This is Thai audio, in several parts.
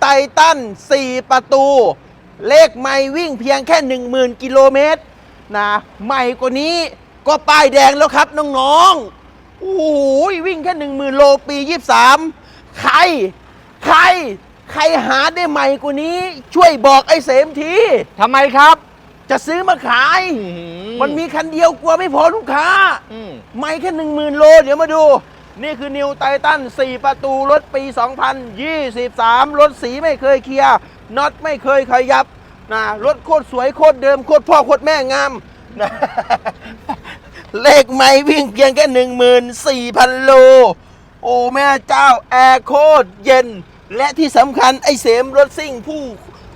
ไททัน4 ประตู เลขไม่วิ่งเพียงแค่ 10,000 กิโลเมตรนะใหม่กว่านี้ก็ป้ายแดงแล้วครับน้องๆ โอ้โหวิ่งแค่ 10,000 โลปี 23 ใคร ใคร ใครหาได้ใหม่กว่านี้ ช่วยบอกไอ้เสมที ทำไมครับ จะซื้อมาขาย มันมีคันเดียวกลัวไม่พอลูกค้า อืม ไม่แค่หนึ่งหมื่นโล เดี๋ยวมาดู นี่คือนิวไททัน4 ประตูรถปี 2023 รถสีไม่เคยเคลียร์น็อตไม่เคยขยับนะรถโคตรสวยโคตรเดิมโคตรพ่อโคตรแม่งามนะเลขไม่วิ่งเพียงแค่ 14,000 โล โอ้ แม่เจ้า แอร์โคตรเย็น และที่สำคัญไอ้เสมรถซิ่งผู้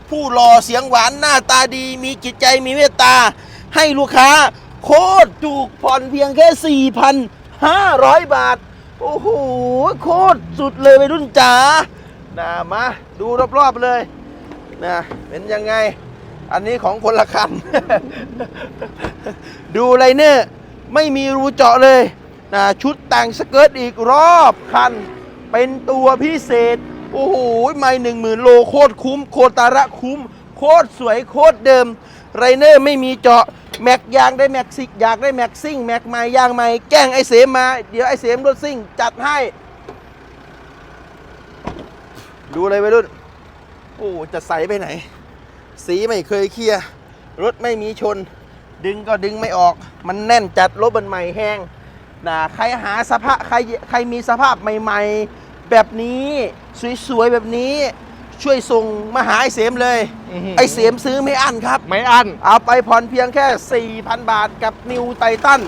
ผู้หล่อเสียงหวานหน้าตาดี มีจิตใจมีเมตตา ให้ลูกค้า โคตรถูกผ่อนเพียงแค่ 4,500 บาท โอ้โห โคตรสุดเลยไปรุ่นจ๋านะมาดูรอบๆเลยนะเป็นยังไง อันนี้ของคนละคัน ดูไรเนอร์ไม่มีรูเจาะเลยนะชุดแต่งสเกิร์ตอีกรอบคัน เป็นตัวพิเศษ โอ้โหไม่หนึ่งหมื่นโลโคตรคุ้ม โคตรตาระคุ้ม โคตรสวยโคตรเดิมไรเนอร์ไม่มีเจาะ แม็กยางได้แม็กซิกอยากได้แม็กซิ่งแม็กใหม่ยางใหม่แกล้งไอเสมมา เดี๋ยวไอเสมรถซิ่งจัดให้ ดูเลยไปรุ่น โอ้จะใสไปไหน สีไม่เคยเคลียร์รถไม่มีชน ดึงก็ดึงไม่ออก มันแน่นจัดรถมันใหม่แห้งนะใครหาสภาพใครใครมีสภาพใหม่ ๆ แบบนี้ สวย ๆ แบบนี้ ช่วยส่งมาหาไอเสมเลย อื้อหือ ไอเสมซื้อไม่อั้นครับ ไม่อั้นเอาไปผ่อนเพียงแค่ 4,000 บาทกับนิวไททัน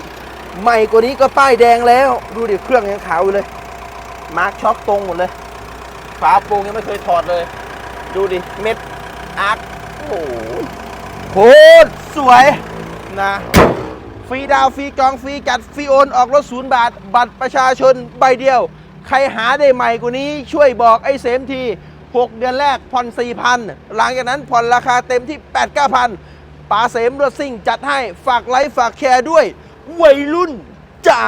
ใหม่กว่านี้ก็ป้ายแดงแล้ว ดูดิเครื่องยังขาวอยู่เลย มาร์คช็อคตรงหมดเลย ฝาโปรงยังไม่เคยถอดเลย ดูดิ เม็ดอาร์คโอ้โหโคตรสวยนะ ฟรีดาวน์ฟรีจองฟรีจัดฟรีโอน ออกรถศูนย์บาท บัตรประชาชนใบเดียว ใครหาได้ใหม่กว่านี้ช่วยบอกไอ้เสมที 6 เดือนแรกผ่อน 4,000 หลังจากนั้นผ่อนราคาเต็มที่ 8 9,000ป๋าเสมรถซิ่งจัดให้ฝากไลฟ์ฝากแคร์ด้วย วัยรุ่นจ๋า